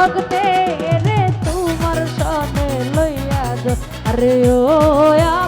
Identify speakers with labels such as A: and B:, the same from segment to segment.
A: ভক্তে রে তোমার সনে লইয়া আরে ও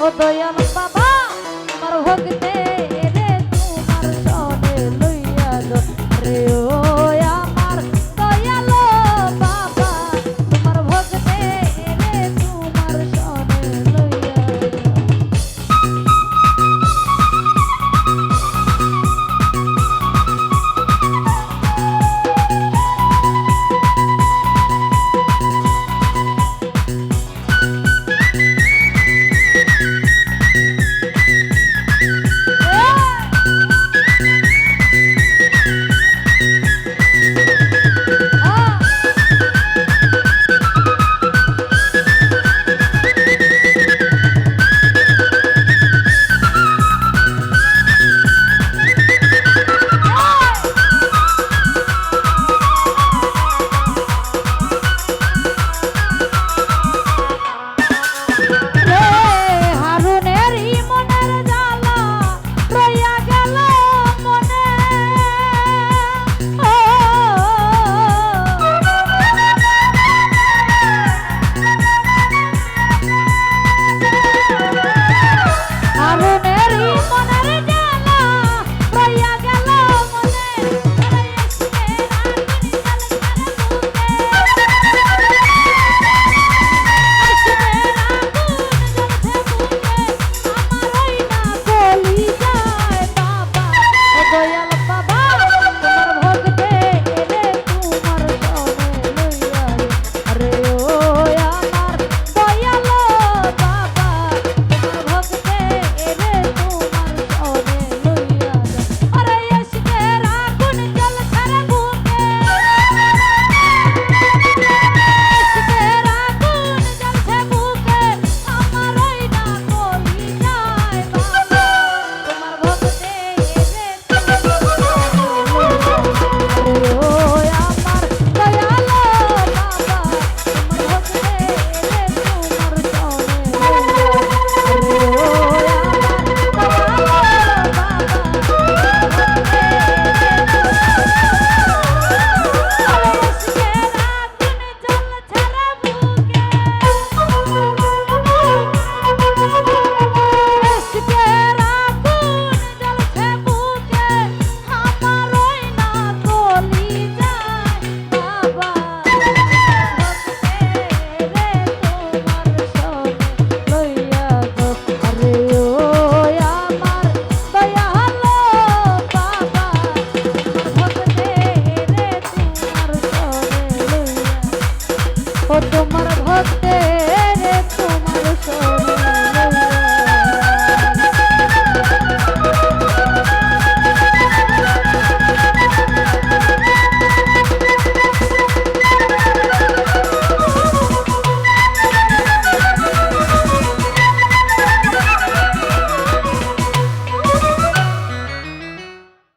A: ও দয়াল বাবা আমার ভক্তে